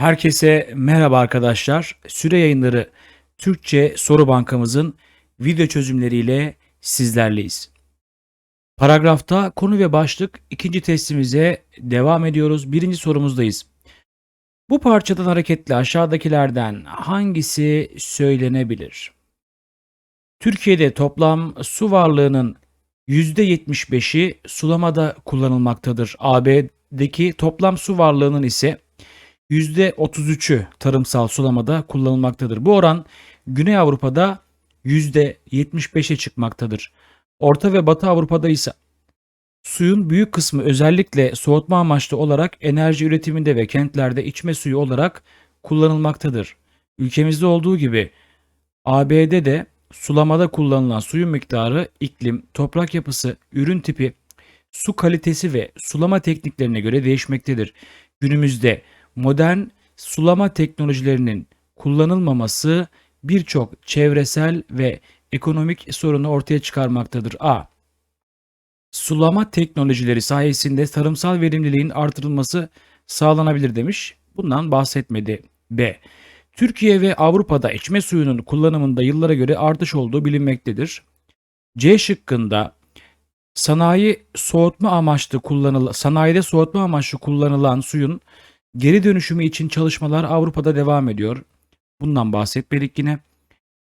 Herkese merhaba arkadaşlar. Süre yayınları Türkçe soru bankamızın video çözümleriyle sizlerleyiz. Paragrafta konu ve başlık ikinci testimize devam ediyoruz. Birinci sorumuzdayız. Bu parçadan hareketle aşağıdakilerden hangisi söylenebilir? Türkiye'de toplam su varlığının %75'i sulamada kullanılmaktadır. AB'deki toplam su varlığının ise %33'ü tarımsal sulamada kullanılmaktadır. Bu oran Güney Avrupa'da %75'e çıkmaktadır. Orta ve Batı Avrupa'da ise suyun büyük kısmı özellikle soğutma amaçlı olarak enerji üretiminde ve kentlerde içme suyu olarak kullanılmaktadır. Ülkemizde olduğu gibi AB'de de sulamada kullanılan suyun miktarı, iklim, toprak yapısı, ürün tipi, su kalitesi ve sulama tekniklerine göre değişmektedir. Günümüzde modern sulama teknolojilerinin kullanılmaması birçok çevresel ve ekonomik sorunu ortaya çıkarmaktadır. A. Sulama teknolojileri sayesinde tarımsal verimliliğin artırılması sağlanabilir demiş. Bundan bahsetmedi. B. Türkiye ve Avrupa'da içme suyunun kullanımında yıllara göre artış olduğu bilinmektedir. C şıkkında sanayi soğutma amaçlı kullanılan sanayide soğutma amaçlı kullanılan suyun Geri dönüşümü için çalışmalar Avrupa'da devam ediyor. Bundan bahsetmedik yine.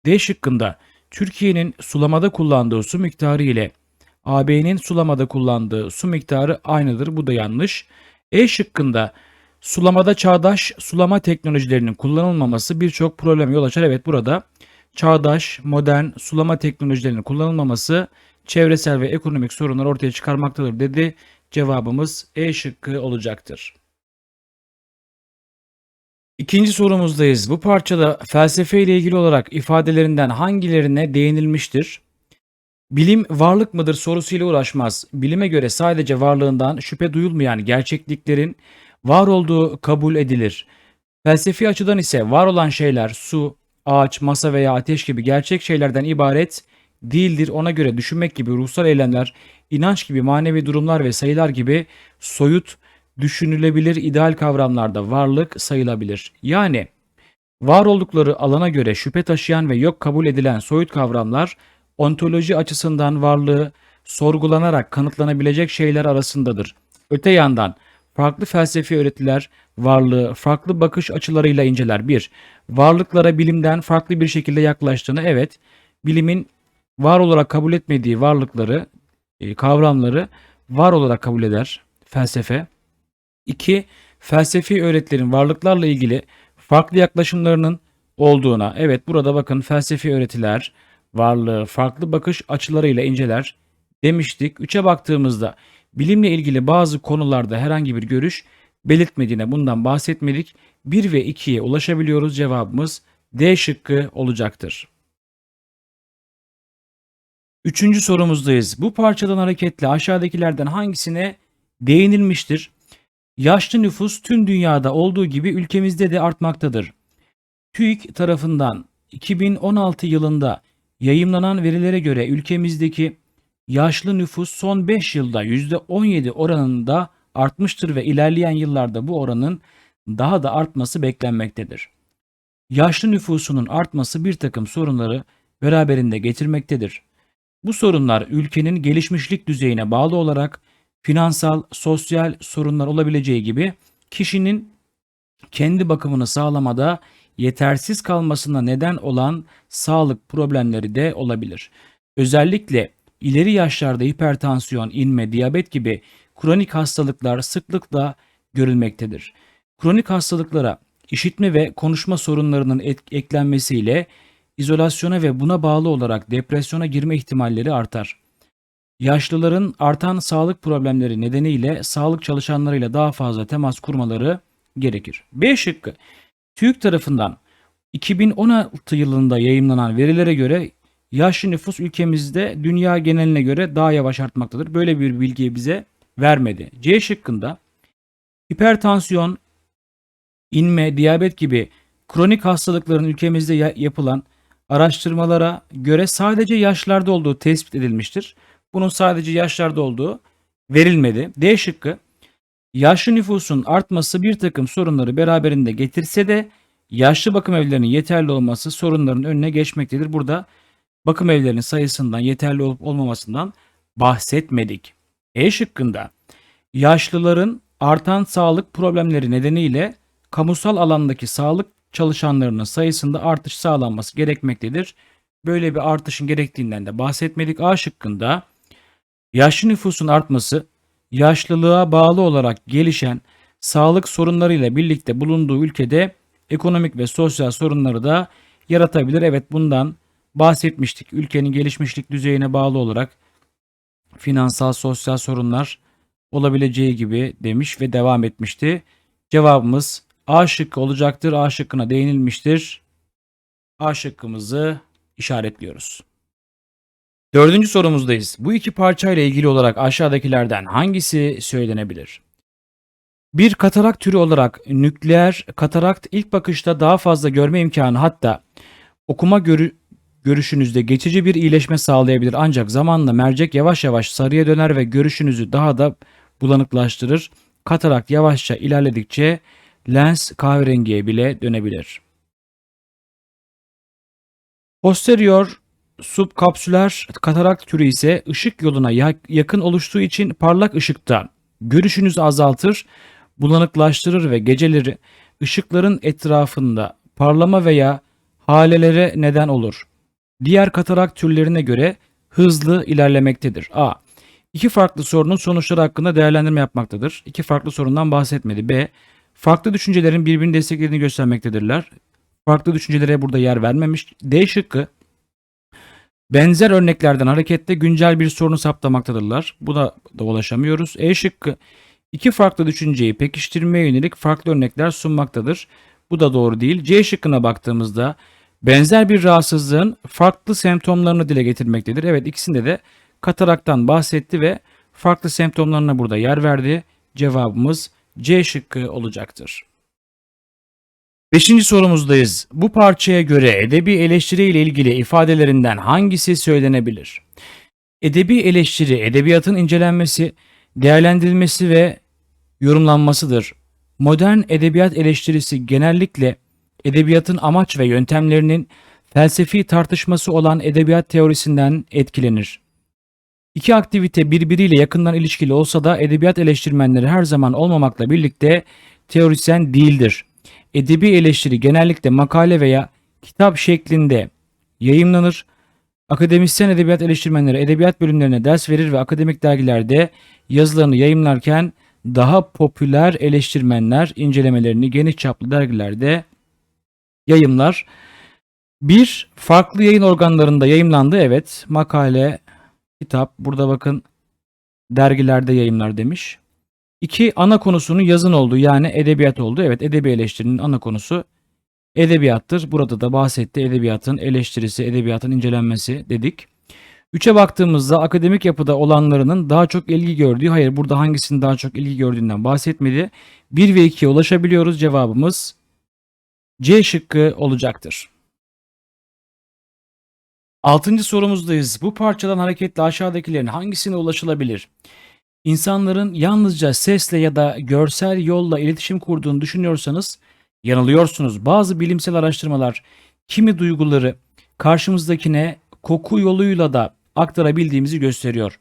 D şıkkında Türkiye'nin sulamada kullandığı su miktarı ile AB'nin sulamada kullandığı su miktarı aynıdır. Bu da yanlış. E şıkkında sulamada çağdaş sulama teknolojilerinin kullanılmaması birçok probleme yol açar. Evet burada çağdaş, modern sulama teknolojilerinin kullanılmaması çevresel ve ekonomik sorunlar ortaya çıkarmaktadır dedi. Cevabımız E şıkkı olacaktır. İkinci sorumuzdayız. Bu parçada felsefe ile ilgili olarak ifadelerinden hangilerine değinilmiştir? Bilim varlık mıdır sorusuyla uğraşmaz. Bilime göre sadece varlığından şüphe duyulmayan gerçekliklerin var olduğu kabul edilir. Felsefi açıdan ise var olan şeyler su, ağaç, masa veya ateş gibi gerçek şeylerden ibaret değildir. Ona göre düşünmek gibi ruhsal eylemler, inanç gibi manevi durumlar ve sayılar gibi soyut düşünülebilir ideal kavramlarda varlık sayılabilir. Yani var oldukları alana göre şüphe taşıyan ve yok kabul edilen soyut kavramlar ontoloji açısından varlığı sorgulanarak kanıtlanabilecek şeyler arasındadır. Öte yandan farklı felsefi öğretiler varlığı farklı bakış açılarıyla inceler. 1. Varlıklara bilimden farklı bir şekilde yaklaştığını evet bilimin var olarak kabul etmediği varlıkları e, kavramları var olarak kabul eder felsefe. 2. Felsefi öğretilerin varlıklarla ilgili farklı yaklaşımlarının olduğuna. Evet burada bakın felsefi öğretiler varlığı farklı bakış açılarıyla inceler demiştik. 3'e baktığımızda bilimle ilgili bazı konularda herhangi bir görüş belirtmediğine bundan bahsetmedik. 1 ve 2'ye ulaşabiliyoruz. Cevabımız D şıkkı olacaktır. Üçüncü sorumuzdayız. Bu parçadan hareketle aşağıdakilerden hangisine değinilmiştir? Yaşlı nüfus tüm dünyada olduğu gibi ülkemizde de artmaktadır. TÜİK tarafından 2016 yılında yayımlanan verilere göre ülkemizdeki yaşlı nüfus son 5 yılda %17 oranında artmıştır ve ilerleyen yıllarda bu oranın daha da artması beklenmektedir. Yaşlı nüfusunun artması bir takım sorunları beraberinde getirmektedir. Bu sorunlar ülkenin gelişmişlik düzeyine bağlı olarak finansal, sosyal sorunlar olabileceği gibi kişinin kendi bakımını sağlamada yetersiz kalmasına neden olan sağlık problemleri de olabilir. Özellikle ileri yaşlarda hipertansiyon, inme, diyabet gibi kronik hastalıklar sıklıkla görülmektedir. Kronik hastalıklara işitme ve konuşma sorunlarının eklenmesiyle izolasyona ve buna bağlı olarak depresyona girme ihtimalleri artar. Yaşlıların artan sağlık problemleri nedeniyle sağlık çalışanlarıyla daha fazla temas kurmaları gerekir. B şıkkı. TÜİK tarafından 2016 yılında yayımlanan verilere göre yaşlı nüfus ülkemizde dünya geneline göre daha yavaş artmaktadır. Böyle bir bilgiyi bize vermedi. C şıkkında hipertansiyon, inme, diyabet gibi kronik hastalıkların ülkemizde yapılan araştırmalara göre sadece yaşlarda olduğu tespit edilmiştir. Bunun sadece yaşlarda olduğu verilmedi. D şıkkı Yaşlı nüfusun artması bir takım sorunları beraberinde getirse de yaşlı bakım evlerinin yeterli olması sorunların önüne geçmektedir. Burada bakım evlerinin sayısından yeterli olup olmamasından bahsetmedik. E şıkkında yaşlıların artan sağlık problemleri nedeniyle kamusal alandaki sağlık çalışanlarının sayısında artış sağlanması gerekmektedir. Böyle bir artışın gerektiğinden de bahsetmedik. A şıkkında yaşlı nüfusun artması yaşlılığa bağlı olarak gelişen sağlık sorunlarıyla birlikte bulunduğu ülkede ekonomik ve sosyal sorunları da yaratabilir. Evet bundan bahsetmiştik. Ülkenin gelişmişlik düzeyine bağlı olarak finansal, sosyal sorunlar olabileceği gibi demiş ve devam etmişti. Cevabımız A şıkkı olacaktır. A şıkkına değinilmiştir. A şıkkımızı işaretliyoruz. Dördüncü sorumuzdayız. Bu iki parçayla ilgili olarak aşağıdakilerden hangisi söylenebilir? Bir katarak türü olarak nükleer katarakt ilk bakışta daha fazla görme imkanı hatta okuma görü görüşünüzde geçici bir iyileşme sağlayabilir ancak zamanla mercek yavaş yavaş sarıya döner ve görüşünüzü daha da bulanıklaştırır. Katarakt yavaşça ilerledikçe lens kahverengiye bile dönebilir. Posterior subkapsüler katarakt türü ise ışık yoluna yakın oluştuğu için parlak ışıkta görüşünüzü azaltır, bulanıklaştırır ve geceleri ışıkların etrafında parlama veya halelere neden olur. Diğer katarak türlerine göre hızlı ilerlemektedir. A. İki farklı sorunun sonuçları hakkında değerlendirme yapmaktadır. İki farklı sorundan bahsetmedi. B. Farklı düşüncelerin birbirini desteklediğini göstermektedirler. Farklı düşüncelere burada yer vermemiş. D şıkkı benzer örneklerden hareketle güncel bir sorunu saptamaktadırlar. Bu da, da ulaşamıyoruz. E şıkkı iki farklı düşünceyi pekiştirmeye yönelik farklı örnekler sunmaktadır. Bu da doğru değil. C şıkkına baktığımızda benzer bir rahatsızlığın farklı semptomlarını dile getirmektedir. Evet ikisinde de kataraktan bahsetti ve farklı semptomlarına burada yer verdi. Cevabımız C şıkkı olacaktır. Beşinci sorumuzdayız. Bu parçaya göre edebi eleştiri ile ilgili ifadelerinden hangisi söylenebilir? Edebi eleştiri, edebiyatın incelenmesi, değerlendirilmesi ve yorumlanmasıdır. Modern edebiyat eleştirisi genellikle edebiyatın amaç ve yöntemlerinin felsefi tartışması olan edebiyat teorisinden etkilenir. İki aktivite birbiriyle yakından ilişkili olsa da edebiyat eleştirmenleri her zaman olmamakla birlikte teorisyen değildir. Edebi eleştiri genellikle makale veya kitap şeklinde yayımlanır. Akademisyen edebiyat eleştirmenleri edebiyat bölümlerine ders verir ve akademik dergilerde yazılarını yayımlarken daha popüler eleştirmenler incelemelerini geniş çaplı dergilerde yayımlar. Bir, farklı yayın organlarında yayımlandı. Evet, makale, kitap, burada bakın dergilerde yayımlar demiş. İki, ana konusunun yazın olduğu yani edebiyat oldu. Evet, edebi eleştirinin ana konusu edebiyattır. Burada da bahsetti edebiyatın eleştirisi, edebiyatın incelenmesi dedik. Üçe baktığımızda akademik yapıda olanlarının daha çok ilgi gördüğü, hayır burada hangisinin daha çok ilgi gördüğünden bahsetmedi. 1 ve 2'ye ulaşabiliyoruz. Cevabımız C şıkkı olacaktır. Altıncı sorumuzdayız. Bu parçadan hareketle aşağıdakilerin hangisine ulaşılabilir? İnsanların yalnızca sesle ya da görsel yolla iletişim kurduğunu düşünüyorsanız yanılıyorsunuz. Bazı bilimsel araştırmalar kimi duyguları karşımızdakine koku yoluyla da aktarabildiğimizi gösteriyor.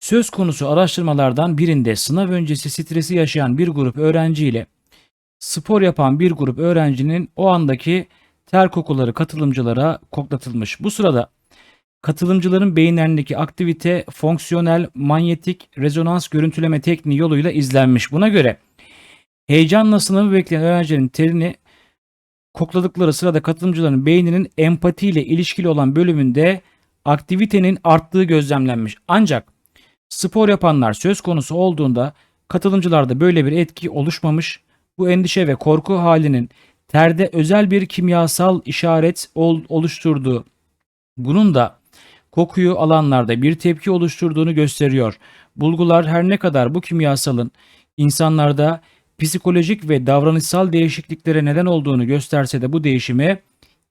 Söz konusu araştırmalardan birinde sınav öncesi stresi yaşayan bir grup öğrenciyle spor yapan bir grup öğrencinin o andaki ter kokuları katılımcılara koklatılmış. Bu sırada katılımcıların beyinlerindeki aktivite fonksiyonel manyetik rezonans görüntüleme tekniği yoluyla izlenmiş. Buna göre heyecanla sınavı bekleyen öğrencilerin terini kokladıkları sırada katılımcıların beyninin empatiyle ilişkili olan bölümünde aktivitenin arttığı gözlemlenmiş. Ancak spor yapanlar söz konusu olduğunda katılımcılarda böyle bir etki oluşmamış. Bu endişe ve korku halinin terde özel bir kimyasal işaret ol, oluşturduğu, bunun da kokuyu alanlarda bir tepki oluşturduğunu gösteriyor. Bulgular her ne kadar bu kimyasalın insanlarda psikolojik ve davranışsal değişikliklere neden olduğunu gösterse de bu değişimi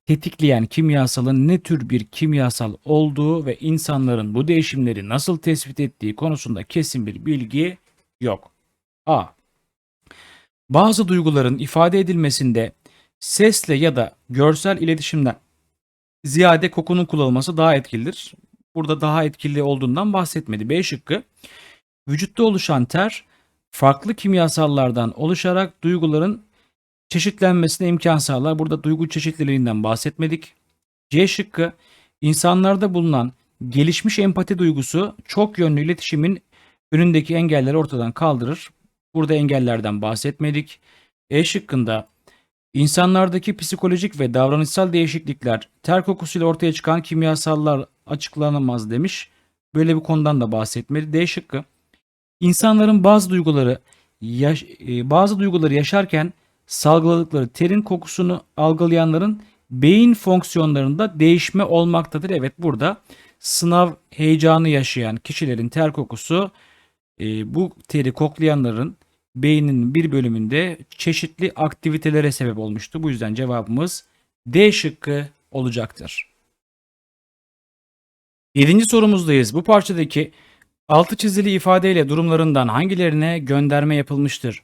tetikleyen kimyasalın ne tür bir kimyasal olduğu ve insanların bu değişimleri nasıl tespit ettiği konusunda kesin bir bilgi yok. A. Bazı duyguların ifade edilmesinde sesle ya da görsel iletişimden ziyade kokunun kullanılması daha etkilidir. Burada daha etkili olduğundan bahsetmedi. B şıkkı. Vücutta oluşan ter farklı kimyasallardan oluşarak duyguların çeşitlenmesine imkan sağlar. Burada duygu çeşitliliğinden bahsetmedik. C şıkkı. İnsanlarda bulunan gelişmiş empati duygusu çok yönlü iletişimin önündeki engelleri ortadan kaldırır. Burada engellerden bahsetmedik. E şıkkında insanlardaki psikolojik ve davranışsal değişiklikler ter kokusuyla ortaya çıkan kimyasallar açıklanamaz demiş. Böyle bir konudan da bahsetmedi. D şıkkı insanların bazı duyguları yaş- e, bazı duyguları yaşarken salgıladıkları terin kokusunu algılayanların beyin fonksiyonlarında değişme olmaktadır. Evet burada sınav heyecanı yaşayan kişilerin ter kokusu e, bu teri koklayanların beyninin bir bölümünde çeşitli aktivitelere sebep olmuştu. Bu yüzden cevabımız D şıkkı olacaktır. Yedinci sorumuzdayız. Bu parçadaki altı çizili ifadeyle durumlarından hangilerine gönderme yapılmıştır?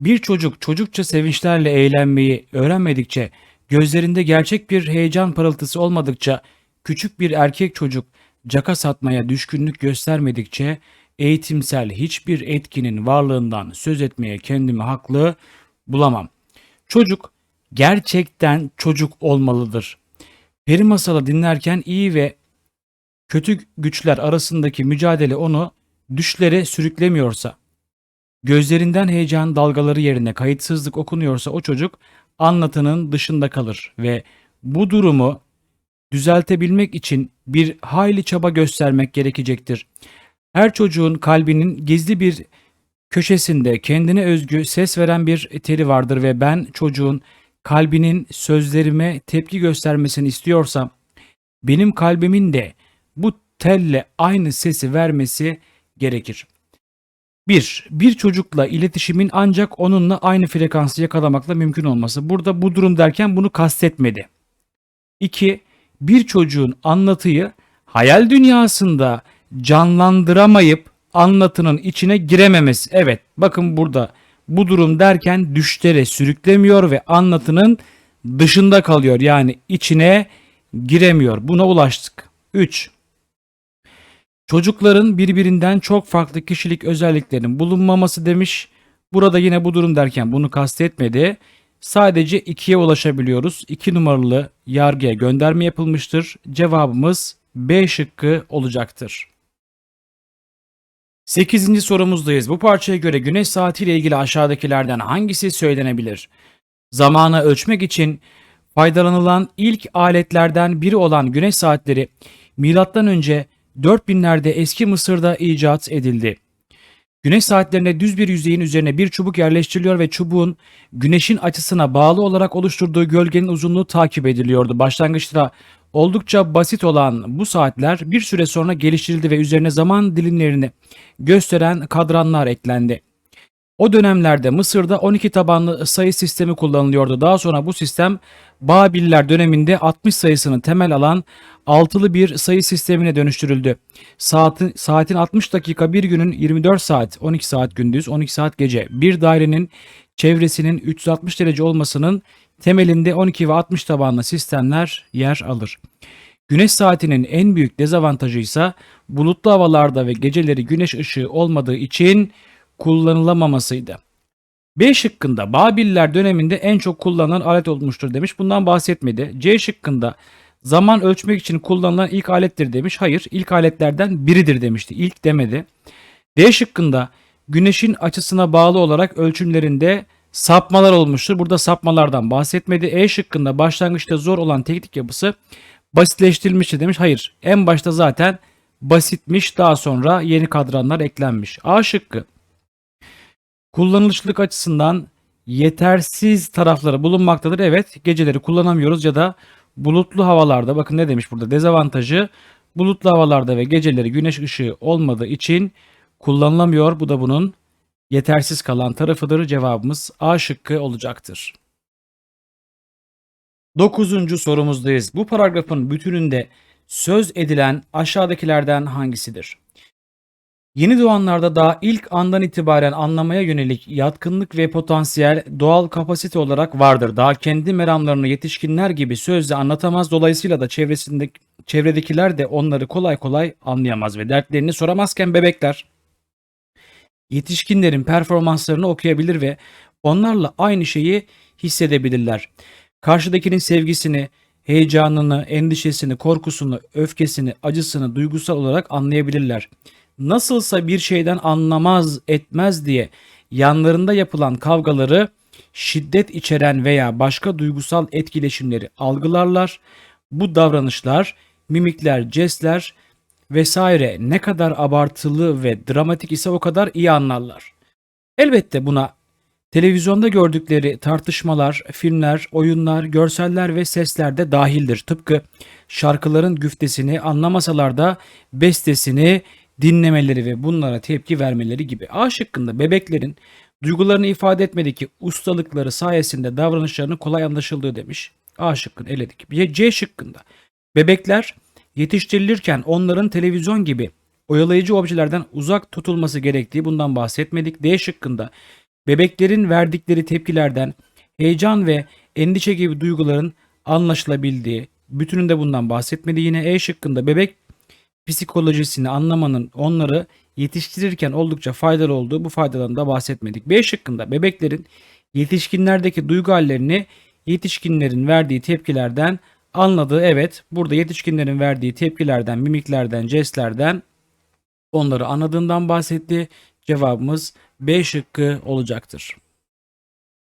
Bir çocuk çocukça sevinçlerle eğlenmeyi öğrenmedikçe, gözlerinde gerçek bir heyecan parıltısı olmadıkça, küçük bir erkek çocuk caka satmaya düşkünlük göstermedikçe, eğitimsel hiçbir etkinin varlığından söz etmeye kendimi haklı bulamam. Çocuk gerçekten çocuk olmalıdır. Peri masalı dinlerken iyi ve kötü güçler arasındaki mücadele onu düşlere sürüklemiyorsa, gözlerinden heyecan dalgaları yerine kayıtsızlık okunuyorsa o çocuk anlatının dışında kalır ve bu durumu düzeltebilmek için bir hayli çaba göstermek gerekecektir. Her çocuğun kalbinin gizli bir köşesinde kendine özgü ses veren bir teli vardır ve ben çocuğun kalbinin sözlerime tepki göstermesini istiyorsam benim kalbimin de bu telle aynı sesi vermesi gerekir. 1. Bir çocukla iletişimin ancak onunla aynı frekansı yakalamakla mümkün olması. Burada bu durum derken bunu kastetmedi. 2. Bir çocuğun anlatıyı hayal dünyasında canlandıramayıp anlatının içine girememesi. Evet bakın burada bu durum derken düşlere sürüklemiyor ve anlatının dışında kalıyor. Yani içine giremiyor. Buna ulaştık. 3. Çocukların birbirinden çok farklı kişilik özelliklerinin bulunmaması demiş. Burada yine bu durum derken bunu kastetmedi. Sadece 2'ye ulaşabiliyoruz. 2 numaralı yargıya gönderme yapılmıştır. Cevabımız B şıkkı olacaktır. 8. sorumuzdayız. Bu parçaya göre güneş saatiyle ilgili aşağıdakilerden hangisi söylenebilir? Zamanı ölçmek için faydalanılan ilk aletlerden biri olan güneş saatleri milattan önce 4000'lerde eski Mısır'da icat edildi. Güneş saatlerine düz bir yüzeyin üzerine bir çubuk yerleştiriliyor ve çubuğun güneşin açısına bağlı olarak oluşturduğu gölgenin uzunluğu takip ediliyordu. Başlangıçta oldukça basit olan bu saatler bir süre sonra geliştirildi ve üzerine zaman dilimlerini gösteren kadranlar eklendi. O dönemlerde Mısır'da 12 tabanlı sayı sistemi kullanılıyordu. Daha sonra bu sistem Babiller döneminde 60 sayısını temel alan altılı bir sayı sistemine dönüştürüldü. Saatin, saatin 60 dakika bir günün 24 saat, 12 saat gündüz, 12 saat gece. Bir dairenin çevresinin 360 derece olmasının temelinde 12 ve 60 tabanlı sistemler yer alır. Güneş saatinin en büyük dezavantajı ise bulutlu havalarda ve geceleri güneş ışığı olmadığı için kullanılamamasıydı. B şıkkında Babiller döneminde en çok kullanılan alet olmuştur demiş. Bundan bahsetmedi. C şıkkında zaman ölçmek için kullanılan ilk alettir demiş. Hayır ilk aletlerden biridir demişti. İlk demedi. D şıkkında güneşin açısına bağlı olarak ölçümlerinde sapmalar olmuştur. Burada sapmalardan bahsetmedi. E şıkkında başlangıçta zor olan teknik yapısı basitleştirilmiştir demiş. Hayır en başta zaten basitmiş daha sonra yeni kadranlar eklenmiş. A şıkkı kullanışlılık açısından yetersiz tarafları bulunmaktadır. Evet geceleri kullanamıyoruz ya da bulutlu havalarda bakın ne demiş burada dezavantajı bulutlu havalarda ve geceleri güneş ışığı olmadığı için kullanılamıyor. Bu da bunun yetersiz kalan tarafıdır. Cevabımız A şıkkı olacaktır. Dokuzuncu sorumuzdayız. Bu paragrafın bütününde söz edilen aşağıdakilerden hangisidir? Yeni doğanlarda daha ilk andan itibaren anlamaya yönelik yatkınlık ve potansiyel doğal kapasite olarak vardır. Daha kendi meramlarını yetişkinler gibi sözle anlatamaz. Dolayısıyla da çevresinde çevredekiler de onları kolay kolay anlayamaz ve dertlerini soramazken bebekler yetişkinlerin performanslarını okuyabilir ve onlarla aynı şeyi hissedebilirler. Karşıdakinin sevgisini, heyecanını, endişesini, korkusunu, öfkesini, acısını duygusal olarak anlayabilirler. Nasılsa bir şeyden anlamaz etmez diye yanlarında yapılan kavgaları şiddet içeren veya başka duygusal etkileşimleri algılarlar. Bu davranışlar, mimikler, jestler vesaire ne kadar abartılı ve dramatik ise o kadar iyi anlarlar. Elbette buna televizyonda gördükleri tartışmalar, filmler, oyunlar, görseller ve sesler de dahildir. Tıpkı şarkıların güftesini anlamasalar da bestesini dinlemeleri ve bunlara tepki vermeleri gibi. A şıkkında bebeklerin duygularını ifade etmedeki ustalıkları sayesinde davranışlarının kolay anlaşıldığı demiş. A şıkkını eledik. C şıkkında bebekler yetiştirilirken onların televizyon gibi oyalayıcı objelerden uzak tutulması gerektiği bundan bahsetmedik. D şıkkında bebeklerin verdikleri tepkilerden heyecan ve endişe gibi duyguların anlaşılabildiği bütününde bundan bahsetmedi. Yine E şıkkında bebek psikolojisini anlamanın onları yetiştirirken oldukça faydalı olduğu bu faydadan da bahsetmedik. B şıkkında bebeklerin yetişkinlerdeki duygu hallerini yetişkinlerin verdiği tepkilerden anladığı evet burada yetişkinlerin verdiği tepkilerden, mimiklerden, jestlerden onları anladığından bahsetti. Cevabımız B şıkkı olacaktır.